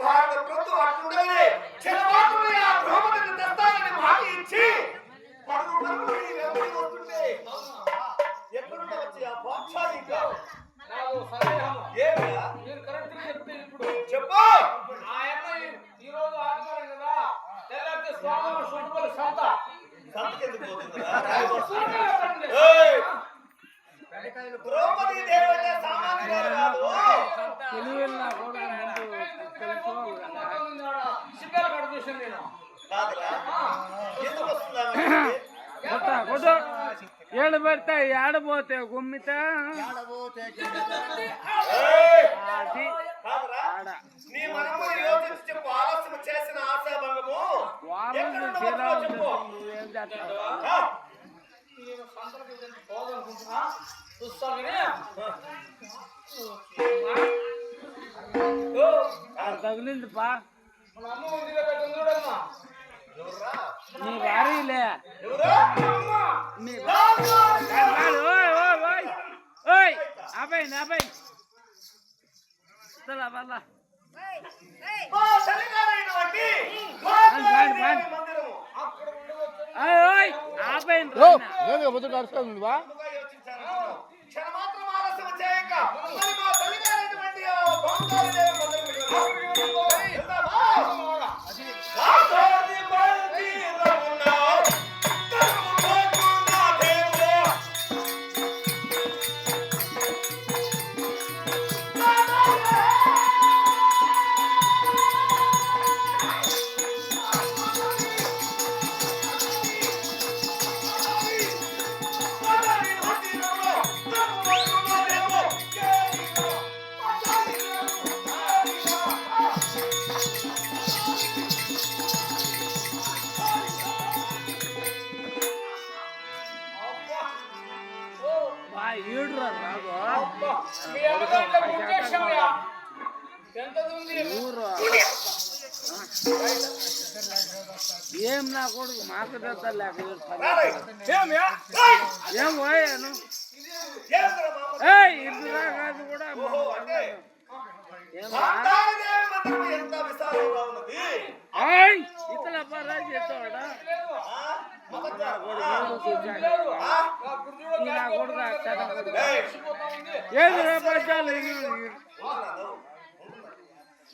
భారత ప్రభుత్వం అట్లుండలే చెరవాటుని ఆ ద్రౌపదిని తెస్తానని మాట ఇచ్చి పరుగు పరుగులు ఈ వెంబడి వస్తుంటే ఎక్కడుండి వచ్చి ఆ పాఠశాల ఇంకా కొట్ట ఏడు పెడితే ఏడపోతే గుమ్మితే! అది నీ మనము యోచించి చెప్పు ఆలస్యం చేసిన ఆశాభంగము. చెప్పు. చేస్తావు తగిలింది పా. నీ ఎవరు? నీ ఓయ్ ఓయ్ ఓయ్. ఓయ్ ఆపేయండి ఆపేయండి వస్తలా వల్ల మా తల్లి రాండి. మందిరము. అక్కడ ఏం నా కొడుకు? మాకు లేక రాలే. ఏయ్! ఏం పోయాను? ఇద్దరా కాదు కూడా. ఓహో, అంటే ఏమా బంగారు దేవి మందిరము ఎంత విశాలంగా ఉన్నది ఏయ్ ఇతల పరా చేస్తాడా? నా కొడుకు. ఏది రే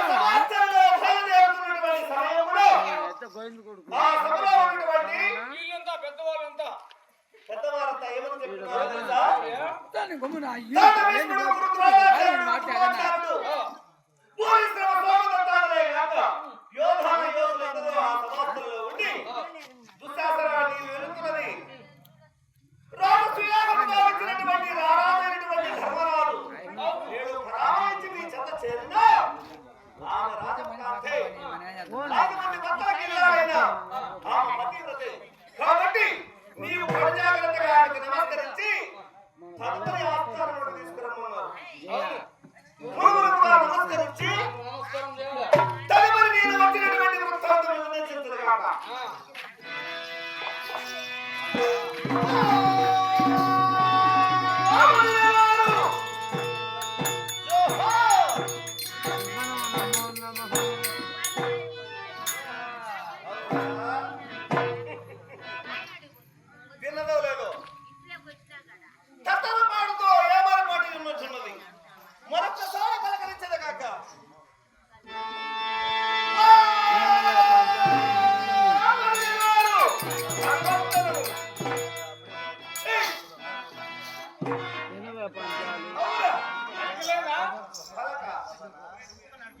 సమాజంలో బయలుదేరుతున్నటువంటి సమయంలో కొడుకు ఆ సభలో ఉన్నటువంటి వీళ్ళంతా పెద్దవాళ్ళంతా పెద్దవారంతా ఏమని చెప్తున్నారో? గమ్మున గురుద్రోణాచార్యుడు మాట్లాడు. కాక యోధాన యోధులందరూ ఆ సమాస్థల్లో ఉండి దుశ్శాసనాన్ని వెలుతున్నది రాజసుయాగముగా వచ్చినటువంటి రారాజైనటువంటి ధర్మరాజు నేడు పరామయించి మీ చెంత చేరినా ఆమె రాజమండ్రి భక్తులకి ఆమె పతివ్రతే కాబట్టి నీవు ప్రజాగ్రత్తగా ఆయనకు నమస్కరించి తదుపరి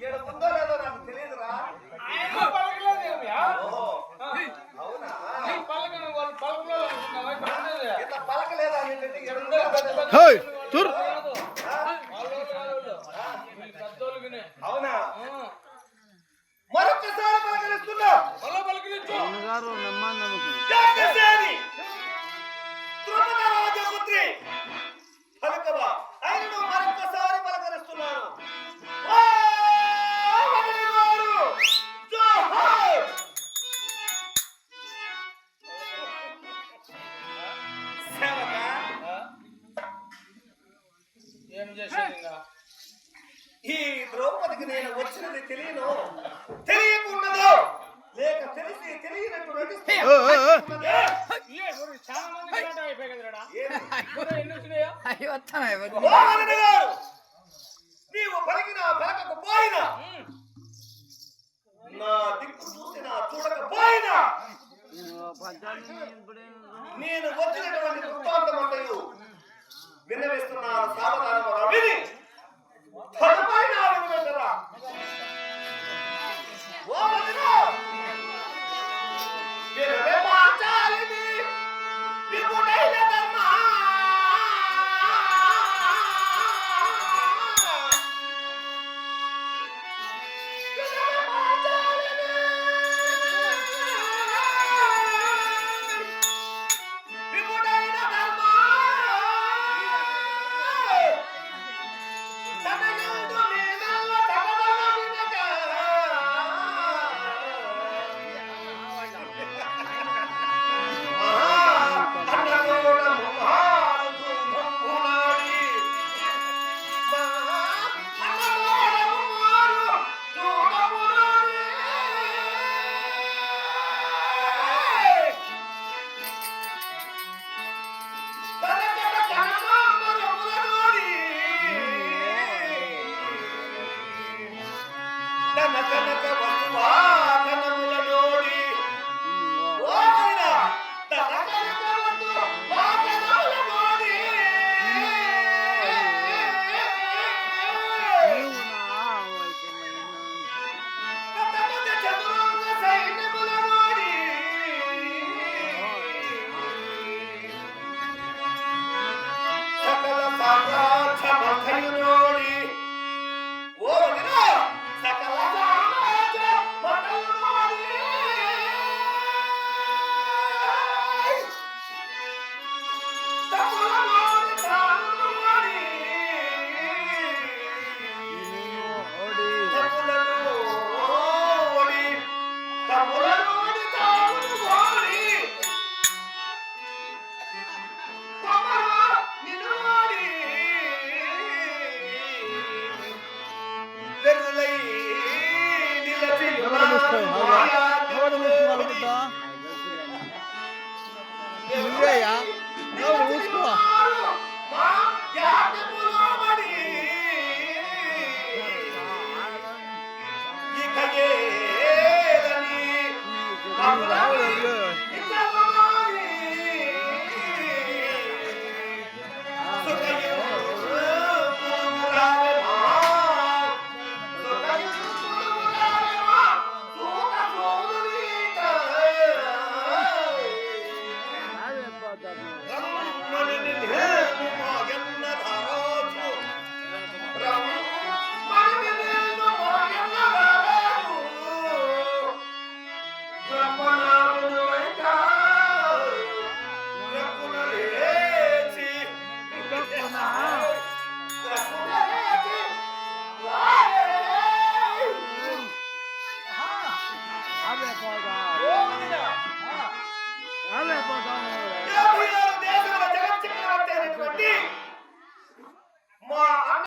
ఏడు ఉందో నాకు తెలియదురా. అవునా? ఇట్లా పలకలేదా ఏంటంటే ఏడు ఉందో పలకరిస్తున్నా. మళ్ళా పలకరించు. లోపలికి నేను వచ్చినది తెలియను. తెలియకున్నదో లేక తెలిసి తెలియనట్టు నీవు పలికినా పలకకపోయినా నా దిక్కు చూసినా చూడకపోయినా నేను వచ్చినటువంటి వృత్తాంతం అంటూ విన్నవేస్తున్నాను నువ్వేయా నువ్వు